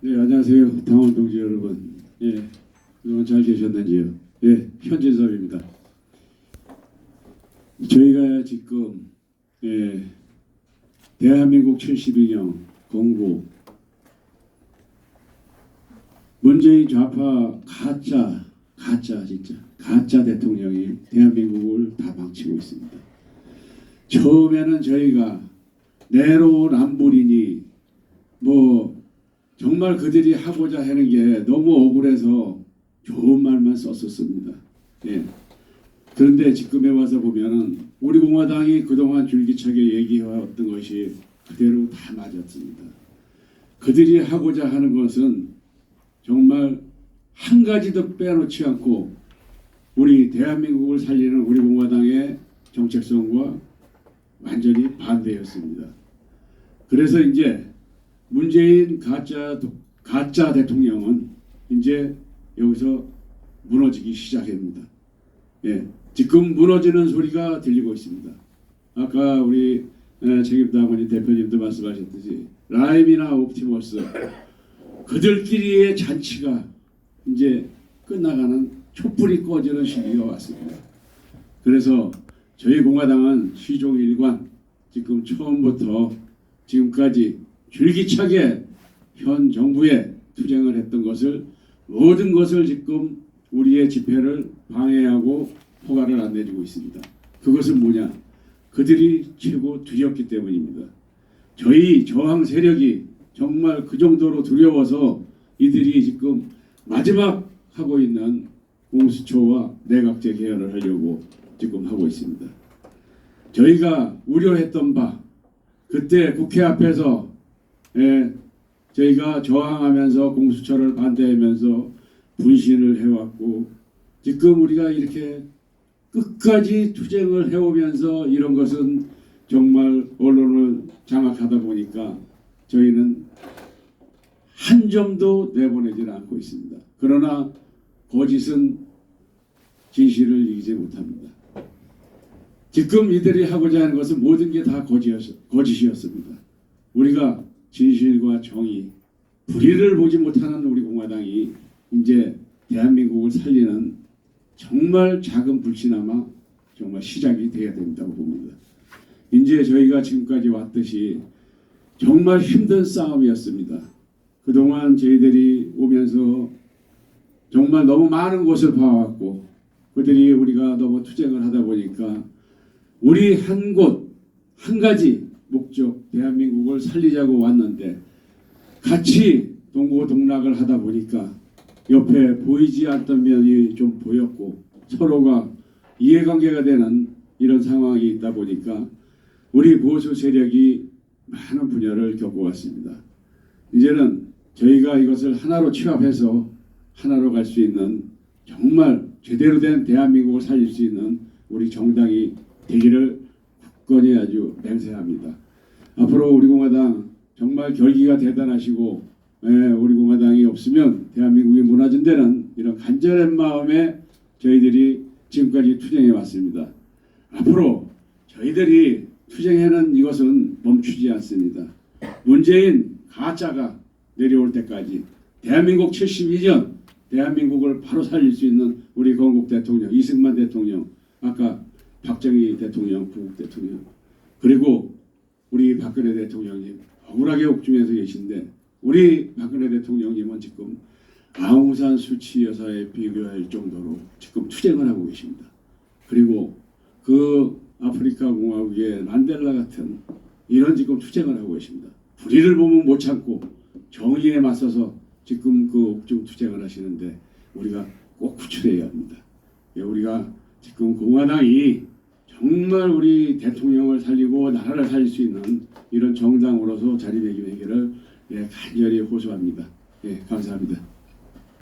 네, 안녕하세요. 당원 동지 여러분. 예, 그동안 잘 계셨는지요? 예, 현진섭입니다. 저희가 지금 예, 대한민국 72년 공고 문재인 좌파 가짜 가짜 진짜 가짜 대통령이 대한민국을 다 망치고 있습니다. 처음에는 저희가 내로남불이니 뭐 정말 그들이 하고자 하는 게 너무 억울해서 좋은 말만 썼었습니다. 예. 그런데 지금에 와서 보면은 우리 공화당이 그동안 줄기차게 얘기해왔던 것이 그대로 다 맞았습니다. 그들이 하고자 하는 것은 정말 한 가지도 빼놓지 않고 우리 대한민국을 살리는 우리 공화당의 정책성과 완전히 반대였습니다. 그래서 이제 문재인 가짜 도- 가짜 대통령은 이제 여기서 무너지기 시작합니다. 예, 지금 무너지는 소리가 들리고 있습니다. 아까 우리 에, 책임당원이 대표님도 말씀하셨듯이 라임이나 옵티머스 그들끼리의 잔치가 이제 끝나가는 촛불이 꺼지는 시기가 왔습니다. 그래서 저희 공화당은 시종 일관 지금 처음부터 지금까지 줄기차게 현 정부에 투쟁을 했던 것을 모든 것을 지금 우리의 집회를 방해하고 허가를 안 내주고 있습니다. 그것은 뭐냐? 그들이 최고 두렵기 때문입니다. 저희 저항 세력이 정말 그 정도로 두려워서 이들이 지금 마지막 하고 있는 공수처와 내각제 개혁을 하려고 지금 하고 있습니다. 저희가 우려했던 바 그때 국회 앞에서 예, 저희가 저항하면서 공수처를 반대하면서 분신을 해왔고 지금 우리가 이렇게 끝까지 투쟁을 해오면서 이런 것은 정말 언론을 장악하다 보니까 저희는 한 점도 내보내지는 않고 있습니다. 그러나 거짓은 진실을 이기지 못합니다. 지금 이들이 하고자 하는 것은 모든 게 다 거짓이었습니다. 우리가 진실과 정의, 불의를 보지 못하는 우리 공화당이 이제 대한민국을 살리는 정말 작은 불씨나마 정말 시작이 돼야 된다고 봅니다. 이제 저희가 지금까지 왔듯이 정말 힘든 싸움이었습니다. 그동안 저희들이 오면서 정말 너무 많은 곳을 봐왔고 그들이 우리가 너무 투쟁을 하다 보니까 우리 한 곳, 한 가지 목적, 대한민국을 살리자고 왔는데 같이 동고동락을 하다 보니까 옆에 보이지 않던 면이 좀 보였고 서로가 이해관계가 되는 이런 상황이 있다 보니까 우리 보수 세력이 많은 분열을 겪어왔습니다. 이제는 저희가 이것을 하나로 취합해서 하나로 갈 수 있는 정말 제대로 된 대한민국을 살릴 수 있는 우리 정당이 되기를 굳건히 아주 맹세합니다. 앞으로 우리 공화당 정말 결기가 대단하시고 예, 우리 공화당이 없으면 대한민국이 무너진 데는 이런 간절한 마음에 저희들이 지금까지 투쟁해 왔습니다. 앞으로 저희들이 투쟁하는 이것은 멈추지 않습니다. 문재인 가짜가 내려올 때까지 대한민국 72년 대한민국을 바로 살릴 수 있는 우리 건국 대통령 이승만 대통령 아까 박정희 대통령 구국 대통령 그리고 우리 박근혜 대통령님 억울하게 옥중에서 계신데 우리 박근혜 대통령님은 지금 아웅산 수치 여사에 비교할 정도로 지금 투쟁을 하고 계십니다. 그리고 그 아프리카 공화국의 만델라 같은 이런 지금 투쟁을 하고 계십니다. 불의를 보면 못 참고 정의에 맞서서 지금 그 옥중 투쟁을 하시는데 우리가 꼭 구출해야 합니다. 예, 우리가 지금 공화당이 정말 우리 대통령을 살리고 나라를 살릴 수 있는 이런 정당으로서 자리매김하기를 예, 간절히 호소합니다. 예, 감사합니다.